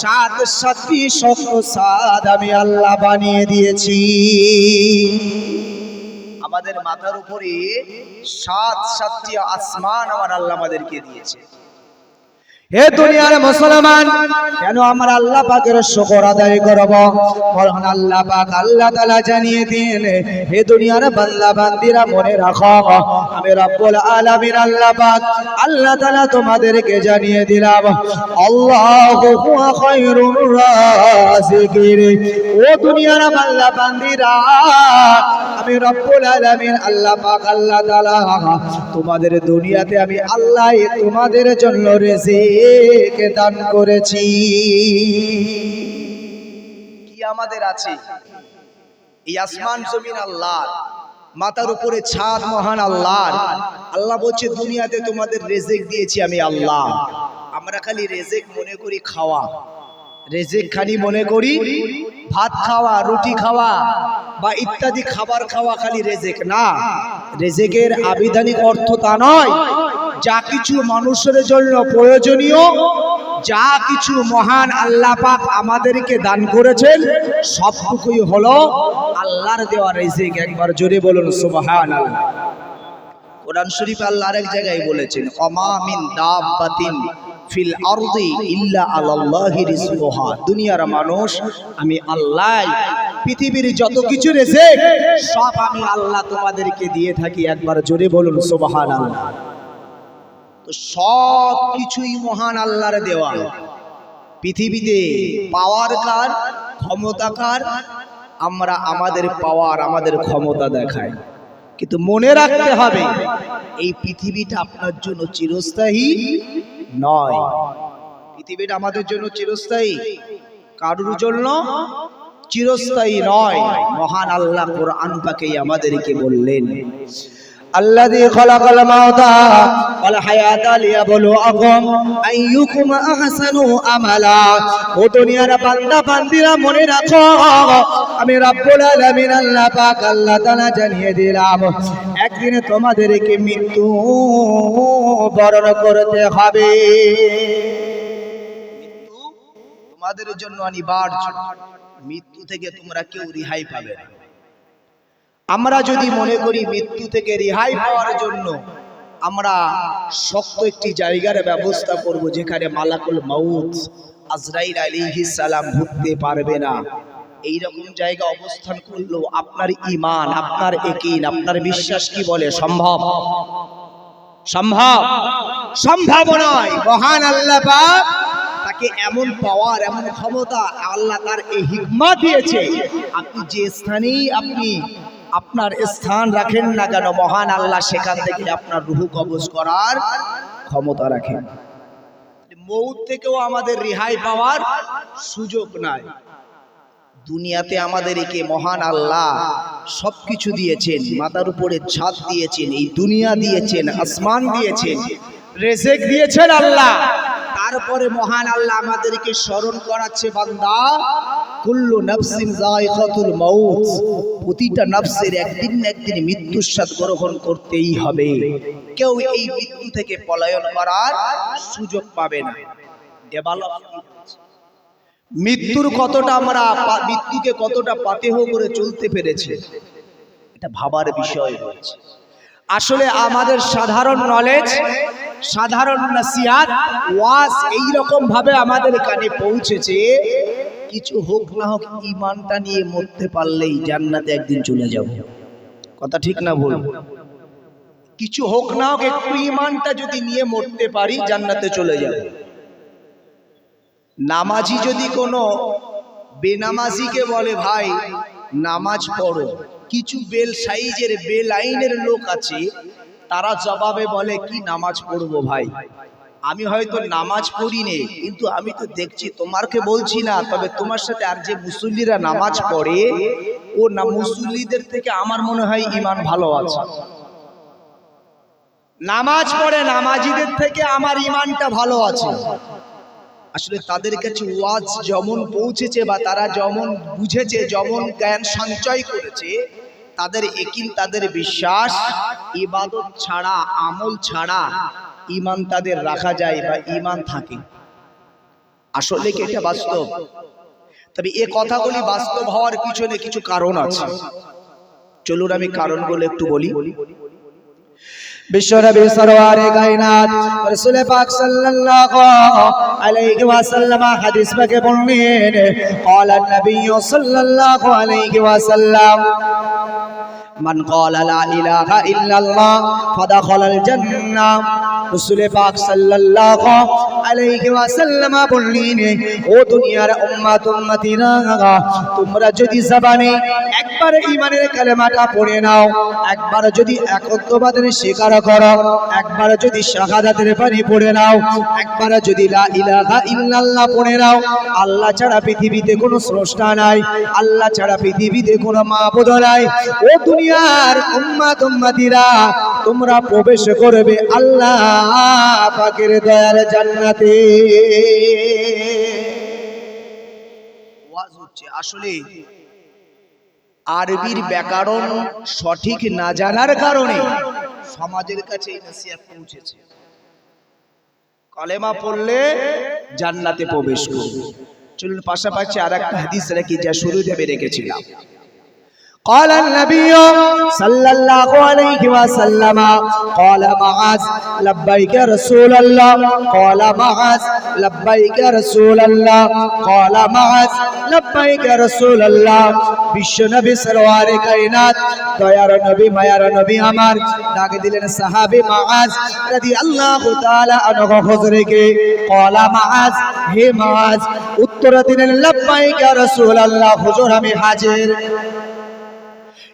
সাত সাতটি শত সাদ আমি আল্লাহ বানিয়ে দিয়েছি। আমাদের মাথার উপরে সাত সাতটি আসমান আমার আল্লাহ আমাদেরকে দিয়েছে। হে দুনিয়ার মুসলমান, কেন আমার আল্লাহ পাকের শুকর আদায় করব? বলুন, আল্লাহ পাক আল্লাহ তাআলা জানিয়ে দিন হে দুনিয়ার বান্দা বান্দিরা, মনে রাখো, আমি রব্বুল আলামিন আল্লাহ পাক আল্লাহ তাআলা তোমাদেরকে জানিয়ে দিলাম, আল্লাহু হুয়া খায়রুর রাজিকিন। ও দুনিয়ার বান্দা বান্দিরা, আমি রব্বুল আলামিন আল্লাহ পাক আল্লাহ তাআলা তোমাদের দুনিয়াতে আমি আল্লাহ তোমাদের জন্য রিজিক দান করেছি। কি আমাদের আছে? এই আসমান জমিন আল্লাহ মাথার উপরে ছাদ মহান আল্লাহ আল্লাহ বলছে, দুনিয়াতে তোমাদের রেজেক দিয়েছি আমি আল্লাহ। আমরা খালি রেজেক মনে করি খাওয়া। রেজেক খানি মনে করি, ভাত খাওয়া, রুটি খাওয়া, বা ইত্যাদি খাবার খাওয়া খালি রেজেক। না, রেজেকের আবিধানিক অর্থ তা নয়, যা কিছু মানুষের জন্য প্রয়োজনীয়, যা কিছু মহান আল্লাহ পাক আমাদেরকে দান করেছেন, সবটুকুই হলো আল্লাহর দেওয়া রেজেক। একবার জোরে বলুন, সুবহানাল্লাহ। কোরআন শরীফ আল্লাহ আরেক জায়গায় বলেছেন, অমা মিন দাব্বাতিন ফিল আরদি ইল্লা আলাল্লাহি রিজকুহা। দুনিয়ার মানুষ, আমি আল্লাহ পৃথিবীর যত কিছু রেজেক, সব আমি আল্লাহ তোমাদেরকে দিয়ে থাকি। একবার জোরে বলুন, সুবহানাল্লাহ। তো সব কিছুই মহান আল্লাহর দেওয়া পৃথিবীতে পাওয়ার কার, ক্ষমতা কার? আমরা আমাদের পাওয়ার, আমাদের ক্ষমতা দেখায় কিন্তু মনে রাখতে হবে, এই পৃথিবীটা আপনার জন্য চিরস্থায়ী। নয়। পৃথিবীটা আমাদের জন্য চিরস্থায়ী, কারুর জন্য চিরস্থায়ী নয়। মহান আল্লাহ কোরআন পাকেই আমাদেরকে বললেন। الذي خلق الموت والحياة ليبلوكم أيكم أحسن عملا ও দুনিয়ার বান্দা বান্দিরা মনে রাখো আমি রব্বুল আলামিন আল্লাহ পাক আল্লাহ তাআলা জানিয়ে দিলাম একদিন তোমাদেরকে মৃত্যু বরণ করতে হবে মৃত্যু তোমাদের জন্য অনিবার্য মৃত্যু থেকে তোমরা কেউ রেহাই পাবে না আমরা যদি মনে করি মৃত্যু থেকে রেহাই পাওয়ার জন্য আমরা শক্ত একটি জায়গার ব্যবস্থা করব যেখানে মালাকুল মাউত আজরাইল আলাইহিস সালাম ঢুকতে পারবে না। এই রকম জায়গা অবস্থান করলেও আপনার ইমান আপনার একিন, আপনার বিশ্বাস কি বলে? সম্ভব? সম্ভব? সম্ভব নয়। মহান আল্লাহ তাকে এমন পাওয়ার, এমন ক্ষমতা আল্লাহ তার এই হিকমা দিয়েছে। আপনি যে স্থানেই আপনি আপনার স্থান রাখেন না কেন? মহান আল্লাহ সেখান থেকে আপনার রুহু কবজ করার ক্ষমতা রাখেন। মৌত থেকেও আমাদের রেহাই পাওয়ার সুযোগ নাই। দুনিয়াতে আমাদেরকে মহান আল্লাহ সবকিছু দিয়েছেন, মাথার উপরে ছাদ দিয়েছেন, এই দুনিয়া দিয়েছেন, আসমান দিয়েছেন, রেজেক দিয়েছেন আল্লাহ। তারপরে মহান আল্লাহ আমাদেরকে স্মরণ করাচ্ছে, বান্দা। কুল্লু নফসিন যায়কাতুল মাউত। প্রতিটা নফসের একদিন না একদিন মৃত্যুর স্বাদ গ্রহণ করতেই হবে। কেউ এই মৃত্যু থেকে পলায়ন করার সুযোগ পাবে না। ডেভেলপ মৃত্যুর কতটা আমরা মৃত্যুকে কতটা পাতেহ করে চলতে পেরেছে, এটা ভাবার বিষয় হয়েছে। আসলে আমাদের সাধারণ নলেজ সাধারণ নাসিহাত, ওয়াজ এই রকম ভাবে আমাদের কানে পৌঁছেছে। কিছু হোক না হোক ইমানটা নিয়ে মরতে পারলেই জান্নাতে একদিন চলে যাব। কথা ঠিক না ভুল? কিছু হোক না হোক, একটু ইমানটা যদি নিয়ে মরতে পারি, জান্নাতে চলে যাব। নামাজি যদি কোনো বেনামাজিকে বলে, ভাই, নামাজ পড়ো। কিছু বেল সাইজের বেল আইনের লোক আছে তারা জবাবে বলে, কি নামাজ পড়ব ভাই? আমি হয়তো নামাজ পড়ি নে কিন্তু আমি তো দেখছি তোমারকে বলছি না, তবে তোমার সাথে আর যে মুসল্লিরা নামাজ পড়ে, ও না মুসল্লিদের থেকে আমার মনে হয় ইমান ভালো আছে। নামাজ পড়ে নামাজিদের থেকে আমার ইমানটা ভালো আছে। আসলে তাদের কাছে ওয়াজ যেমন পৌঁছেছে বা তারা যেমন বুঝেছে, যেমন জ্ঞান সঞ্চয় করেছে তাদের একিন তাদের বিশ্বাস, ইবাদত ছাড়া, আমল ছাড়া ইমান তাদের রাখা যায় বা ইমান থাকে। আসলে কি এটা বাস্তব? তবে এ কথাগুলি বাস্তব হওয়ার পিছনে কিছু কারণ আছে। চলুন আমি কারণগুলো একটু বলি। বিশ্বনবী সরওয়ারে কায়নাত রাসূল পাক সাল্লাল্লাহু আলাইহি ওয়াসাল্লাম হাদিস পাকে বললেন قال النبي صلى الله عليه وسلم من قال لا اله الا الله فدخل الجنه রাসূল পাক সাল্লাল্লাহু আলাইহি ওয়াসাল্লাম বললেন, ও দুনিয়ার উম্মত উম্মতিরা, তোমরা যদি জবানে একবার ঈমানের কালেমাটা পড়ে নাও, একবার যদি একত্ববাদের স্বীকার করো, একবার যদি শাহাদাতের পানি পড়ে নাও, একবার যদি লা ইলাহা ইল্লাল্লাহ পড়ে নাও, আল্লাহ ছাড়া পৃথিবীতে কোনো স্রষ্টা নাই, আল্লাহ ছাড়া পৃথিবীতে কোনো মাবুদ নাই। ও দুনিয়ার উম্মাত উম্মাতিরা, তোমরা প্রবেশ করবে আল্লাহ পাকের দয়ার জান্নাতে। ওয়াজ হচ্ছে আসলে আরবির ব্যাকরণ সঠিক না জানার কারণে সমাজের কাছে পৌঁছেছে। কলেমা পড়লে জান্নাতে প্রবেশ করবে। চলুন পাশাপাশি আর একটা হাদিস রেখে যা শুরুতে আমি রেখেছিলাম। قال النبي صلى الله عليه وسلم قال معاذ لبيك يا رسول الله قال معاذ لبيك يا رسول الله قال معاذ لبيك يا رسول الله বিশ্ব নবী সরওয়ারে কায়নাত দয়ার নবী মায়ার নবী আমার ডাক দিলেন সাহাবী মাআজ রাদিয়াল্লাহু তাআলা আনহু হুজুরকে قال معاذ হে মাআজ উত্তর দিলেন লব্বাইক ইয়া রাসূলুল্লাহ হুজুর আমি হাজির হে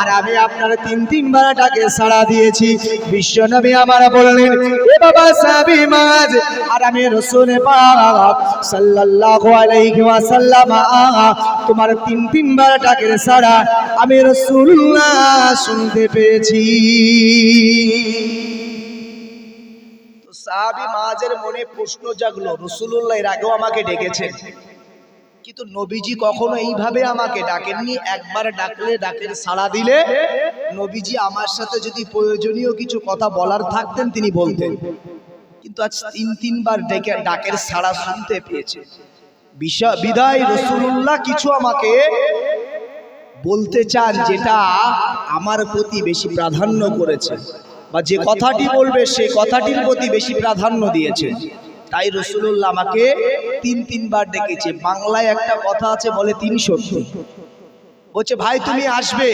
আর আমি আপনার তিন তিনবার ডাকে সাড়া দিয়েছি। বিশ্ব নবী আমার বললেন, এ বাবা সাহাবী মাজ আর আমি রাসূল সাল্লাল্লাহু আলাইহি তোমার তিন তিনবার ডাকের সাড়া আমি রাসূলুল্লাহ শুনতে পেয়েছি। সাহাবি মাঝের মনে প্রশ্ন জাগলো রসুল্লাহ এর আগেও আমাকে ডেকেছেন। কিন্তু নবীজি কখনো এইভাবে আমাকে ডাকেননি। একবার ডাকলে ডাকের সাড়া দিলে নবীজি আমার সাথে যদি প্রয়োজনীয় কিছু কথা বলার থাকতেন, তিনি বলতেন। কিন্তু আজ তিন, তিনবার ডেকে ডাকের সাড়া শুনতে পেয়েছে। বিদায় রসুল্লাহ কিছু আমাকে বলতে চান যেটা আমার প্রতি বেশি প্রাধান্য করেছে, বা যে কথাটি বলবে সে কথাটির প্রতি বেশি প্রাধান্য দিয়েছে। তাই রসুল্লাহ আমাকে তিন, তিনবার ডেকেছে। বাংলায় একটা কথা আছে, বলে তিন সত্য। বলছে, ভাই, তুমি আসবে।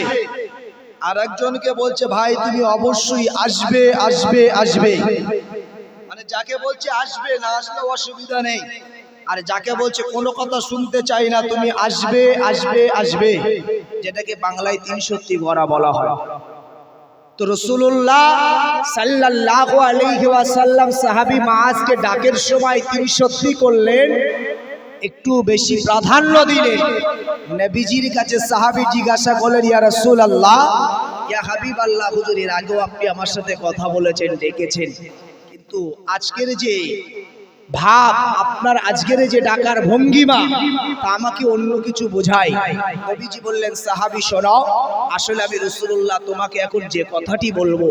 আর একজনকে বলছে, ভাই, তুমি অবশ্যই আসবে আসবে আসবে। মানে যাকে বলছে আসবে, না আসলে অসুবিধা নেই। আর যাকে বলছে, কোনো কথা শুনতে চাই না, তুমি আসবে আসবে আসবে। যেটাকে বাংলায় তিন সত্যি গড়া বলা হয়। তো রসুল্লাহ সাল্লাল্লাহু আলাইহি ওয়াসাল্লাম সাহাবী মাআজকে ডাকের সময় তিনি সত্যি করলেন, একটু বেশি প্রাধান্য দিলেন। নবীজির কাছে সাহাবি জিজ্ঞাসা করলেন, ইয়া রসুল রাসূলুল্লাহ, ইয়া হাবিবাল্লাহ, হুজুর, এর আগেও আপনি আমার সাথে কথা বলেছেন, ডেকেছেন। কিন্তু আজকের যে ভাব, আপনার আজকের যে ডাকার ভঙ্গিমা, তা আমাকে অন্য কিছু বোঝায়। নবীজি বললেন, সাহাবি শোনাও আসলে আমি রসুল্লাহ তোমাকে এখন যে কথাটি বলব,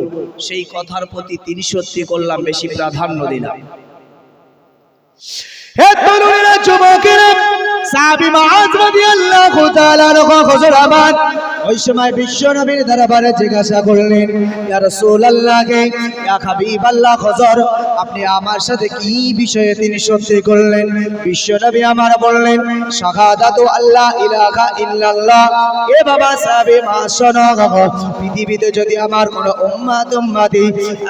সেই কথার প্রতি তিনি সত্যি করলাম বেশি প্রাধান্য দিলাম। যুবকেরা, সাহাবী মাআজ রাদিয়াল্লাহু তাআলা ওই সময় বিশ্ব নবীর দরবারে জিজ্ঞাসা করলেন, ইয়া রাসূলুল্লাহকে, ইয়া হাবিবাল্লাহ হুজুর আপনি আমার সাথে কি বিষয়ে তিনি সত্যি করলেন? বিশ্ব নবী আমার বললেন, শাহাদাতু আল্লাহ ইলাহা ইল্লাল্লাহ। এ বাবা পৃথিবীতে যদি আমার কোন উম্মাত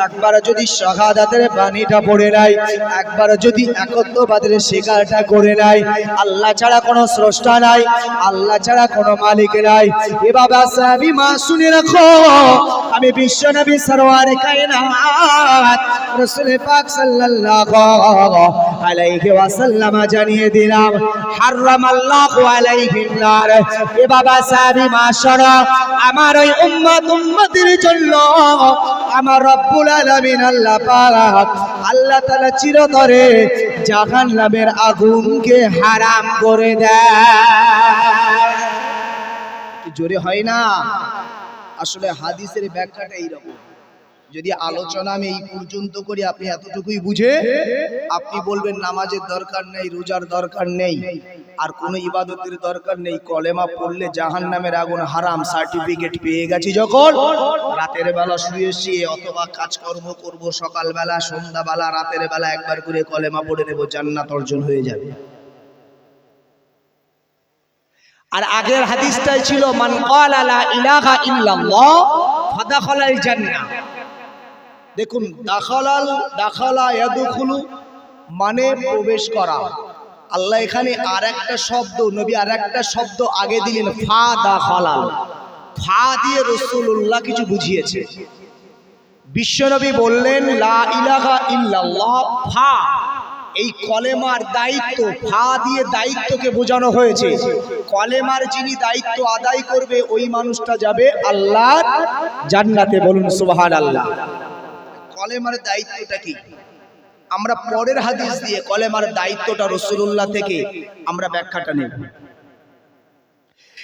একবার যদি শাহাদাতের বাণীটা পড়ে নাই একবার যদি একত্ববাদের শিকারটা করে নাই আল্লাহ ছাড়া কোনো স্রষ্টা নাই, আল্লাহ ছাড়া কোনো মালিক নাই। এ বাবা সাহাবী, মা, শুনে রাখো। আমি বিশ্ব নবী সরওয়ার কায়নাত রাসূল পাক সাল্লাল্লাহু আলাইহি ওয়াসাল্লাম জানিয়ে দিলাম, হারামাল্লাহু আলাইহিন নার। এ বাবা সাহাবি, মা মাশারা আমার ওই উম্মত উম্মতের জন্য আমার রব্বুল আলামিন আল্লাহ পাক আল্লাহ তাআলা চিরতরে জাহান্নামের আগুনকে হারাম করে দেয়। জোরে হয় না। আসলে হাদিসের ব্যাখ্যাটা এইরকম। যদি আলোচনা আমি এই পর্যন্ত করি, আপনি এতটুকুই বুঝে আপনি বলবেন, নামাজের দরকার নেই, রোজার দরকার নেই, আর কোনো ইবাদতের দরকার নেই। কলেমা পড়লে জাহান নামের আগুন হারাম, সার্টিফিকেট পেয়ে গেছি যখন রাতের বেলা শুয়ে শুয়ে, অথবা কাজকর্ম করব সকালবেলা, সন্ধ্যাবেলা, রাতের বেলা একবার করে কলেমা পড়ে নেব জান্নাত অর্জন হয়ে যাবে। আর আগের হাদিসটাই ছিল, মান ক্বালা লা ইলাহা ইল্লাল্লাহ, ফাদাখালাল জান্নাহ। দেখুন, দাখালাল, দাখালা ইয়াদখুলু মানে প্রবেশ করা। আল্লাহ এখানে আর একটা শব্দ, নবী আর একটা শব্দ আগে দিলেন, ফা দা দাখালাল। ফা দিয়ে রাসূলুল্লাহ কিছু বুঝিয়েছে। বিশ্বনবী বললেন, লা ইলাহা ইল্লাল্লাহ, ফা। এই কলেমার দায়িত্ব, ফা দিয়ে দায়িত্বকে বোঝানো হয়েছে। কলেমার যিনি দায়িত্ব আদায় করবে, ওই মানুষটা যাবে আল্লাহ জান্নাতে। বলুন সোহান আল্লাহ কলেমার দায়িত্বটা কি? আমরা পরের হাদিস দিয়ে কলেমার দায়িত্বটা রসুল্লাহ থেকে আমরা ব্যাখ্যাটা নেব।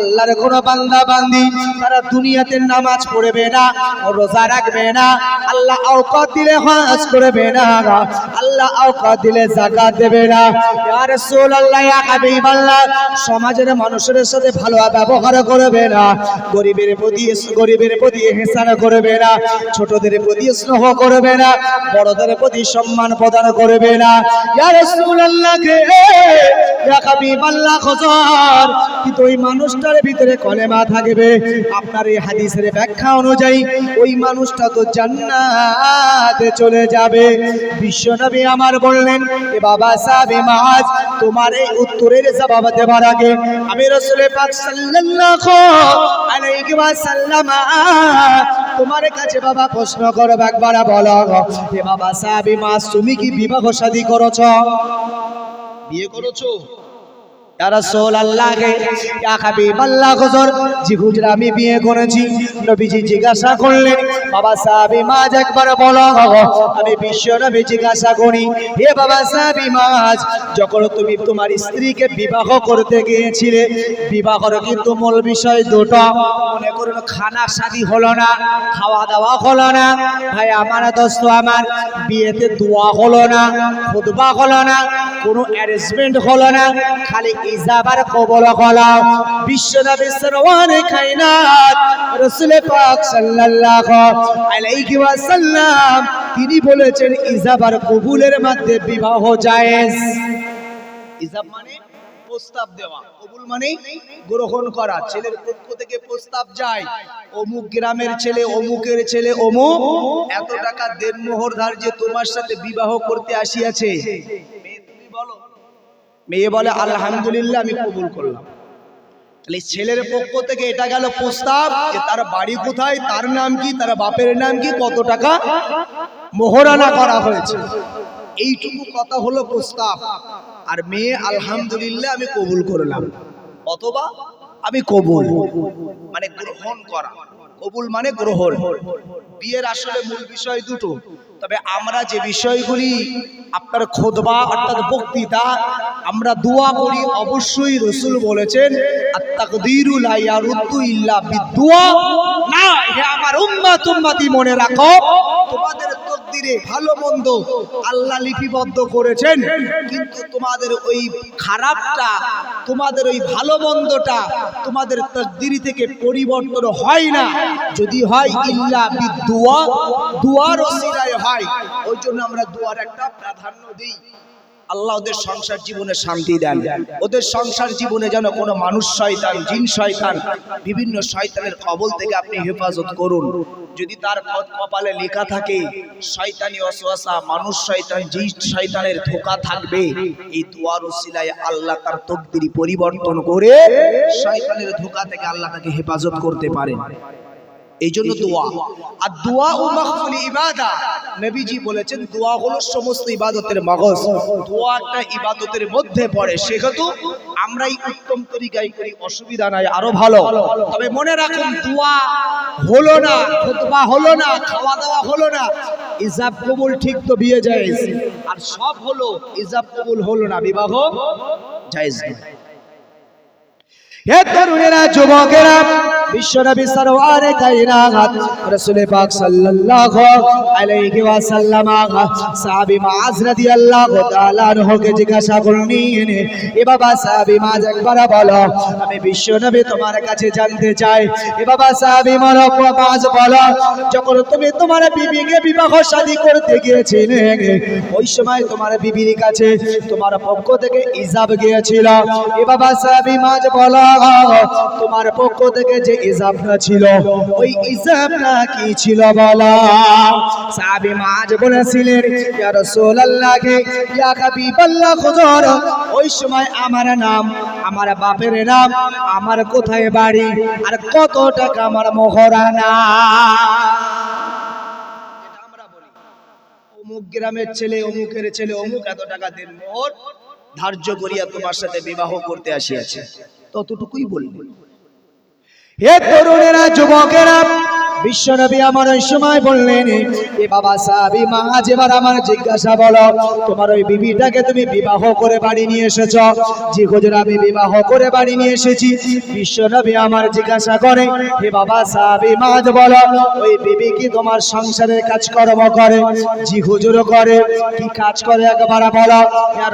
আল্লাহর কোন বান্দা বান্দি তারা দুনিয়াতে নামাজ পড়বে না রোজা রাখবে না, আল্লাহ আওকাত দিলে হজ করবে না, আল্লাহ আওকাত দিলে যাকাত দেবে না। ইয়া রাসূলুল্লাহ, ইয়া হাবিবাল্লাহ, সমাজের মানুষের সাথে ভালো ব্যবহার করবে না, গরিবের প্রতি গরিবের প্রতি ihsan করবে না, ছোটদের প্রতি স্নেহ করবে না, বড়দের প্রতি সম্মান প্রদান করবে না। ইয়া রাসূলুল্লাহ কে, ইয়া হাবিবাল্লাহ, হুজুর, কিন্তু ওই মানুষটার ভিতরে কলেমা থাকবে। আপনার এই হাদিসের ব্যাখ্যা অনুযায়ী ওই মানুষটা তো জান্নাতে চলে যাবে। বিশ্বনবী আমার বললেন, এ বাবা সাহেব মাজ তোমার এই উত্তরের জবাব দেবার আগে আমি রাসূল পাক সাল্লাল্লাহু আলাইহি ওয়াসাল্লাম, তোমার কাছে বাবা প্রশ্ন করব একবার, বলো, এ বাবা সাহেব মাজ তুমি কি বিবাহ শাদী করেছ? বিয়ে করেছ? আমি বিয়ে করেছি। নবীজি জিজ্ঞাসা করলেন, বাবা সাহাবী মাজ একবার বলো। আমি বিশ্ব নবী জিজ্ঞাসা করি, হে বাবা সাহাবী মাজ যখন তুমি তোমার স্ত্রীকে বিবাহ করতে গিয়েছিলে, বিবাহর কিন্তু মূল বিষয় দুটো। মনে করুন, খানা শাদী হলো না খাওয়া দাওয়া হলো না। ভাই, আমার দোস্ত, আমার বিয়েতে দোয়া হলো না হলো না, কোনো অ্যারেঞ্জমেন্ট হলো না, খালি কায়নাত, রাসূল পাক সাল্লাল্লাহু আলাইহি ওয়াসাল্লাম, তিনি বলেছেন ইজাবার কবুলের মধ্যে বিবাহ জায়েজ। ইজাব মানে প্রস্তাব দেওয়া, কবুল মানে গ্রহণ করা। ছেলের পক্ষ থেকে প্রস্তাব যায়, অমুক গ্রামের ছেলে, অমুকের ছেলে, অমুক, এত টাকা দেন মোহর ধার যে তোমার সাথে বিবাহ করতে আসিয়াছে। বলো মেয়ে বলে, আলহামদুলিল্লাহ, আমি কবুল করলাম। তাহলে ছেলের পক্ষ থেকে এটা গেল প্রস্তাব যে তার বাড়ি কোথায়, তার নাম কি, তার বাপের নাম কি, কত টাকা মোহরানা করা হয়েছে। এইটুকু কথা হলো প্রস্তাব। আর মেয়ে, আলহামদুলিল্লাহ, আমি কবুল করলাম। অথবা, আমি কবুল। মানে গ্রহণ করা। কবুল মানে গ্রহণ। বিয়ের আসলে মূল বিষয় দুটো। তবে আমরা যে বিষয়গুলি আপনার খোদবা অর্থাৎ বক্তৃতা, আমরা দোয়া করি, অবশ্যই রসুল বলেছেন না, হে আমার উম্মাত উম্মতি মনে রাখো, তোমাদের তকদিরে ভালো মন্দ আল্লাহ লিপিবদ্ধ করেছেন, কিন্তু তোমাদের ওই খারাপটা, তোমাদের ওই ভালো মন্দটা তোমাদের তকদিরি থেকে পরিবর্তন হয় না। যদি হয় ইল্লা বিদুয়া, দুয়ার ওসিলায় হয়। ওই জন্য আমরা দুয়ার একটা প্রাধান্য দিই। আল্লাহ ওদের সংসার জীবনে শান্তি দেন। ওদের সংসার জীবনে যেন কোনো মানুষ শয়তান, জিন শয়তান, বিভিন্ন শয়তানের কবল থেকে আপনি হেফাজত করুন। যদি তার কপালে লেখা থাকে, শয়তানি অসুয়াশা মানুষ শয়তান, জিন শয়তানের ধোকা থাকবে। এই দুয়ার উসিলায় আল্লাহ তার তকদিরি পরিবর্তন করে শয়তানের ধোকা থেকে আল্লাহ তাকে হেফাজত করতে পারেন। এই জন্য দোয়া। আর দোয়া ও মাহফুল ইবাদা। নবীজি বলেছেন দোয়া হলো সমস্ত ইবাদতের মগজ দোয়া একটা ইবাদতের মধ্যে পড়ে। সেহেতু আমরাই উত্তম তরিকায় করি অসুবিধা নাই আরও ভালো। তবে মনে রাখুন দোয়া হলো না খুতবা হলো না খাওয়া দাওয়া হলো না। ইজাব কবুল ঠিক তো বিয়ে যায় আর সব হলো ইজাব কবুল হলো না বিবাহ জায়েজ নয়। তরুণেরা, যুবকেরা তোমার জানতে চাই। এ বাবা বলো, যখন তুমি তোমার বিবিকে বিবাহ শাদী করতে গিয়েছিলে, ওই সময় তোমার বিবির কাছে তোমার পক্ষ থেকে ইজাব গিয়েছিল। এ বাবা সাহাবী মুআজ বলো তোমার পক্ষ থেকে যে ইজাবটা ছিল, ওই ইজাবটা কি ছিল বলা? মাজ বলেছিলেন, ইয়া রাসূলুল্লাহ, ইয়া ওই সময় আমার নাম, আমার বাপের নাম, আমার কোথায় বাড়ি, আর কত টাকা আমার অমুক গ্রামের ছেলে, অমুকের ছেলে, অমুক এত টাকা দেন মোহর ধার্য করিয়া তোমার সাথে বিবাহ করতে আসিয়াছে। ততটুকুই বলব হে তরুণেরা যুবকেরা বিশ্বনবী আমার ওই সময় বললেন, এ বাবা সাহাবি মাজ এবার আমার জিজ্ঞাসা বলো, তোমার ওই বিবিটাকে তুমি বিবাহ করে বাড়ি নিয়ে এসেছ? জি হুজুর, আমি বিবাহ করে বাড়ি নিয়ে এসেছি। বিশ্বনবী আমার জিজ্ঞাসা করে, হে বাবা সাহাবি মাজ বলো, ওই বিবি কি তোমার সংসারের কাজকর্ম করে? জি হুজুর করে। কি কাজ করে একবার বলো? হুজুর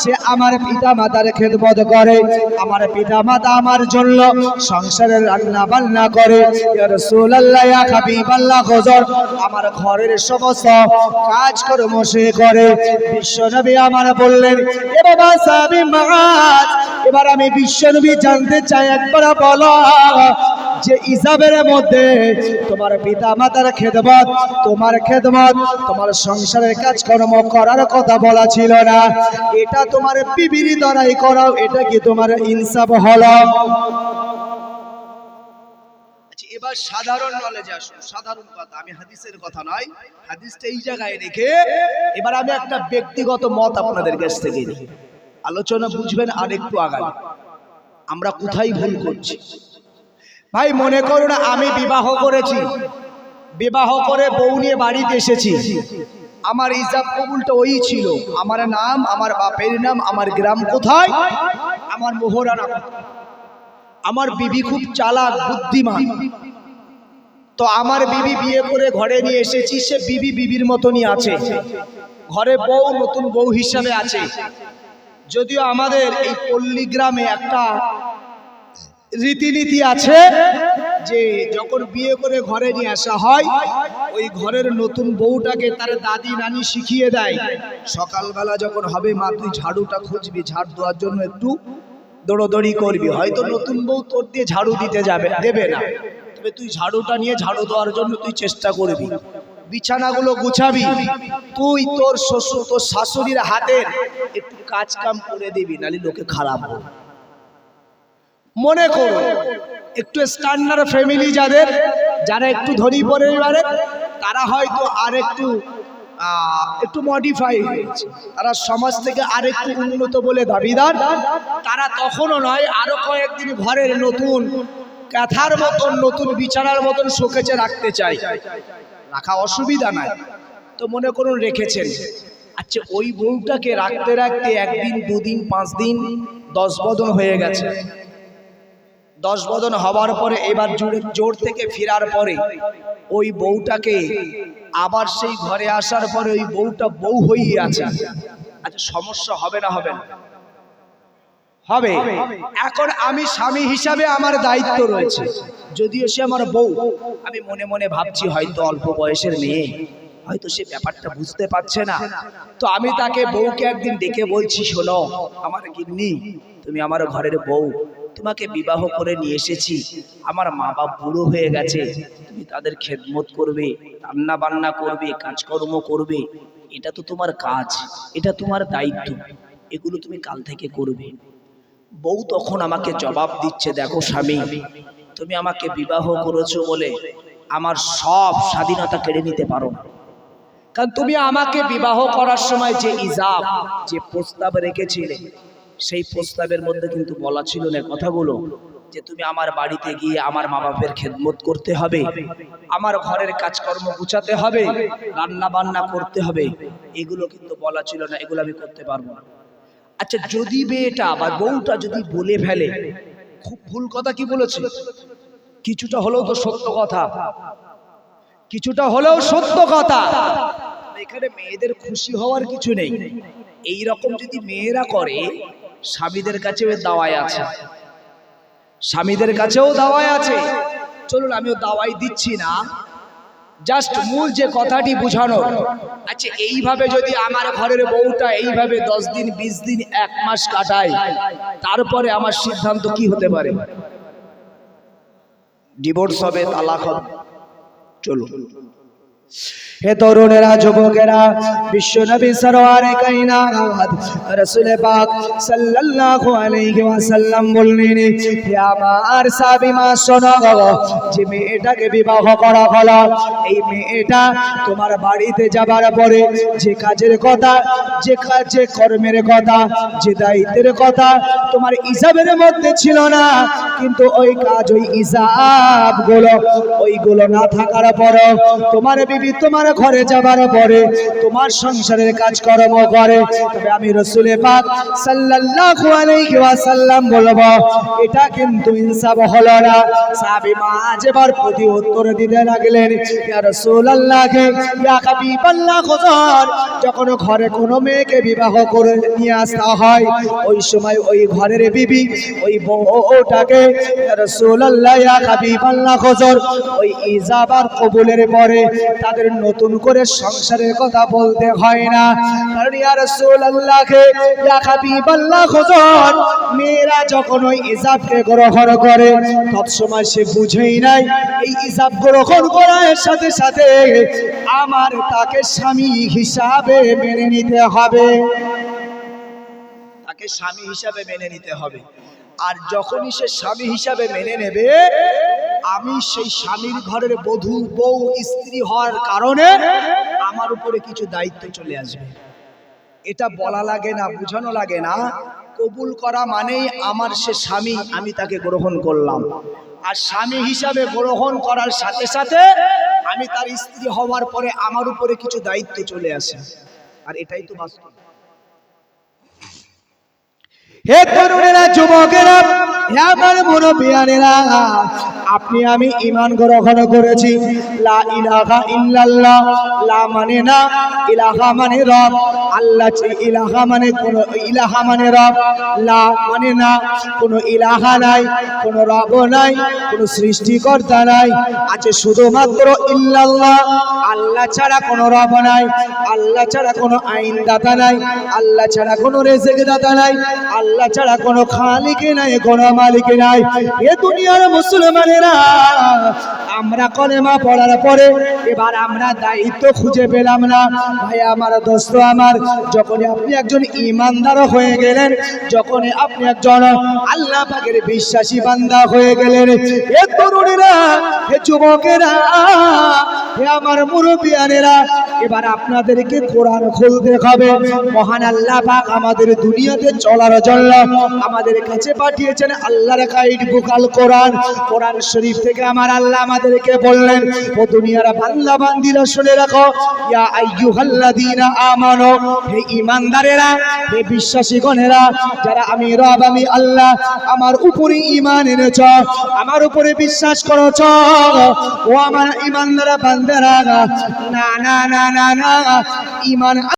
সে আমার পিতা মাতার খেদমত করে। আমার পিতা মাতা আমার জন্য সংসারের রান্না বান্না করে। আমার ঘরের সমস্ত কাজ কর্ম সে করে। বিশ্বনবী আমার বললেন, এ বাবা সাহাবী মাআজ এবার আমি বিশ্বনবী জানতে চাই, একবার বলো যে ইসাবের মধ্যে তোমার পিতা মাতার খেদমত, তোমার খেদমত, তোমার সংসারের কাজকর্ম করার কথা বলা ছিল না। এটা তোমার বিবির দ্বারাই করাও, এটা কি তোমার ইনসাফ হলো? আচ্ছা এবার সাধারণ নলেজে সাধারণ কথা। আমি হাদিসের কথা নয়, হাদিসটা এই জায়গায় রেখে এবার আমি একটা ব্যক্তিগত মত আপনাদের কাছ থেকে আলোচনা বুঝবেন, আর একটু আগামী আমরা কোথায় ভুল করছি? ভাই, মনে করুন, আমি বিবাহ করেছি। বিবাহ করে বউ নিয়ে বাড়িতে এসেছি। আমার ইজাব কবুলটা ওই ছিল। আমার নাম, আমার বাপের নাম, আমার গ্রাম কোথায়? আমার মোহরানা আমার বিবি খুব চালাক, বুদ্ধিমান। তো আমার বিবি বিয়ে করে ঘরে নিয়ে এসেছি, সে বিবি বিবির মতনই আছে। ঘরে বউ, নতুন বউ হিসাবে আছে। যদিও আমাদের এই পল্লী গ্রামে একটা রীতিনীতি আছে যে যখন বিয়ে করে ঘরে নিয়ে আসা হয়, ওই ঘরের নতুন বউটাকে তার দাদি, নানি শিখিয়ে দেয়। সকালবেলা যখন হবে, মা, তুই ঝাড়ুটা খুঁজবি, ঝাড় দেওয়ার জন্য একটু দৌড়োদৌড়ি করবি। হয়তো নতুন বউ তোর দিয়ে ঝাড়ু দিতে যাবে, দেবে না। তবে তুই ঝাড়ুটা নিয়ে ঝাড়ু দেওয়ার জন্য তুই চেষ্টা করবি। বিছানাগুলো গুছাবি। তুই তোর শ্বশুর, তোর শাশুড়ির হাতের একটু কাজ কাম করে দিবি নালি লোকে খারাপ মনে করো, একটু স্ট্যান্ডার্ড ফ্যামিলি যাদের, যারা একটু ধনী পরিবারের, তারা হয়তো আর একটু একটু মডিফাই হয়েছে। তারা সমাজ থেকে আর একটু উন্নত বলে দাবিদার। তারা তখনও নয়, আরও কয়েকদিন ঘরের নতুন কাঁথার মতন, নতুন বিছানার মতন শোকেচে রাখতে চাই। রাখা অসুবিধা নাই। তো মনে করুন, রেখেছেন। আচ্ছা ওই বউটাকে রাখতে রাখতে একদিন, দুদিন পাঁচ দিন দশ বদন হয়ে গেছে। দশ বদন হওয়ার পরে, এবার জোর জোর থেকে ফেরার পরে ওই বউটাকে আবার সেই ঘরে আসার পরে ওই বউটা বউ হয়েই আছে। আচ্ছা সমস্যা হবে না হবে না। হবে। এখন আমি স্বামী হিসাবে আমার দায়িত্ব রয়েছে। যদিও সে আমার বউ, আমি মনে মনে ভাবছি হয়তো অল্প বয়সের মেয়ে। হয়তো সে ব্যাপারটা বুঝতে পারছে না। তো আমি তাকে বউকে একদিন ডেকে বলছি, শোনো, আমার গিন্নি, তুমি আমার ঘরের বউ। তোমাকে বিবাহ করে নিয়ে এসেছি। আমার মা বাপ বুড়ো হয়ে গেছে। তুমি তাদের খেদমত করবে রান্না বান্না করবে, কাজকর্ম করবে। এটা তো তোমার কাজ, এটা তোমার দায়িত্ব। এগুলো তুমি কাল থেকে করবে। বউ তখন আমাকে জবাব দিচ্ছে, দেখো স্বামী, তুমি আমাকে বিবাহ করেছ বলে আমার সব স্বাধীনতা কেড়ে নিতে পারো কারণ তুমি আমাকে বিবাহ করার সময় যে ইজাব, যে প্রস্তাব রেখেছিলে, সেই প্রস্তাবের মধ্যে কিন্তু বলা ছিল না কথাগুলো যে তুমি আমার বাড়িতে গিয়ে আমার মা বাপের খেদমত করতে হবে, আমার ঘরের কাজকর্ম গুছাতে হবে রান্না বান্না করতে হবে। এগুলো কিন্তু বলা ছিল না, এগুলো আমি করতে পারব না। আচ্ছা যদি মেয়েটা বা বউটা যদি বলে ফেলে খুব ভুল কথা কি বলেছে কিছুটা হলেও তো সত্য কথা। কিছুটা হলেও সত্য কথা। এখানে মেয়েদের খুশি হওয়ার কিছু নেই। এই রকম যদি মেয়েরা করে স্বামীদের কাছেও এর দাওয়ায় আছে। স্বামীদের কাছেও দাওয়ায় আছে। চলুন আমিও দাওয়াই দিচ্ছি না। জাস্ট মূল যে কথাটি বুঝানো আচ্ছা এইভাবে যদি আমার ঘরের বউটা এইভাবে দশ দিন, বিশ দিন, এক মাস কাটায়, তারপরে আমার সিদ্ধান্ত কি হতে পারে? ডিভোর্স হবে, তালাক হবে। চলুন। হে তরুণেরা, যুবকেরা বিশ্ব নবী সরওয়ারে কায়নাত রাসূল পাক সাল্লাল্লাহু আলাইহি ওয়াসাল্লাম বললেন, হে আমার সাহাবী, মা, শোনো যে মেয়েটাকে বিবাহ করা হলো, এই মেয়েটা তোমার বাড়িতে যাবার পরে যে কাজের কথা, যে কাজে কর্মের কথা, যে দায়িত্বের কথা তোমার ইসাবের মধ্যে ছিল না, কিন্তু ওই কাজ, ওই ইসাবগুলো ওইগুলো না থাকার পরও তোমার বিবি তোমার ঘরে যাবার পরে, তোমার সংসারের কাজকর্ম করে। তবে আমি রসুলে পাক সাল্লাল্লাহু আলাইহি ওয়াসাল্লাম বলব, এটা কিন্তু ইনসাফ হলো না। সাহাবী মা যেবার প্রতি উত্তর দিতে লাগলেন, ইয়া রাসূলুল্লাহকে, ইয়া হাবিবাল্লাহ হুজুর যখন ঘরে কোনো মেয়েকে বিবাহ করে নিয়ে আসা হয়, ওই সময় ওই ঘরের বিবি, ওই বউটাকে রাসূলুল্লাহ, ইয়া হাবিবাল্লাহ হুজুর ওই ইজাবার কবুলের পরে তাদের নতুন করে সংসারের কথা বলতে হয় না। কারণ ইয়া ইয়া হাবিবাল্লাহ হুজুর, মেয়েরা যখন ওই ইজাবকে গ্রহণ করে তৎসময় সে বুঝেই নাই, এই ইজাব গ্রহণ করার সাথে সাথে আমার তাকে স্বামী হিসাবে মেনে নিতে হবে। তাকে স্বামী হিসাবে মেনে নিতে হবে। আর যখনই সে স্বামী হিসাবে মেনে নেবে, আমি সেই স্বামীর ঘরের বধূ, বউ, স্ত্রী হওয়ার কারণে আমার উপরে কিছু দায়িত্ব চলে আসবে। এটা বলা লাগে না, বোঝানো লাগে না। কবুল করা মানেই আমার সে স্বামী, আমি তাকে গ্রহণ করলাম। আর স্বামী হিসাবে গ্রহণ করার সাথে সাথে আমি তার স্ত্রী হওয়ার পরে আমার উপরে কিছু দায়িত্ব চলে আসে। আর এটাই তো বাস্তব। হে তরুণেরা যুবকেরা আমার মুরব্বিয়ানেরা, আপনি আমি ইমান গ্রহণ করেছি। লা ইলাহা ইল্লাল্লাহ, লা মানে না, ইলাহা মানে রব। আল্লাহ ইলাহা মানে কোন ইলাহা মানে রব। লা মানে না, কোন ইলাহা নাই, কোন রব নাই, কোন সৃষ্টিকর্তা নাই। আছে শুধুমাত্র ইল্লাল্লাহ। আল্লাহ ছাড়া কোনো রব নাই, আল্লাহ ছাড়া কোনো আইনদাতা নাই, আল্লাহ ছাড়া কোনো রেজেক দাতা নাই, আল্লাহ ছাড়া কোনো খালিক নাই, কোনো মালিক নাই। এ দুনিয়ার মুসলমানেরা, আমরা কলেমা পড়ার পরে এবার আমরা দায়িত্ব খুঁজে পেলাম না। ভাই, আমার দোস্ত আমার যখন আপনি একজন ইমানদার হয়ে গেলেন যখন আপনি একজন আল্লাহ পাকের বিশ্বাসী বান্দা হয়ে গেলেন, এ তরুণেরা হে যুবকেরা হে আমার মুরব্বিয়ানেরা, এবার আপনাদেরকে কোরআন খুলতে হবে। মহান আল্লাহ পাক আমাদের দুনিয়াতে চলার জন্য আমাদের কাছে পাঠিয়েছেন আল্লাহর গাইড বুক আল কোরআন কোরআন শরীফ থেকে আমার আল্লাহ আমাদেরকে বললেন, ও দুনিয়ার বান্দা বান্দিরা শুনে রাখো, ইয়া আইয়ুহাল্লাযীনা আমানু, হে ঈমানদারেরা, হে বিশ্বাসী গণেরা যারা আমি রব, আমি আল্লাহ, আমার উপরে ঈমান এনেছ, আমার উপরে বিশ্বাস করেছ, ও আমার ঈমানদারা বান্দারা, না না না না না, ঈমান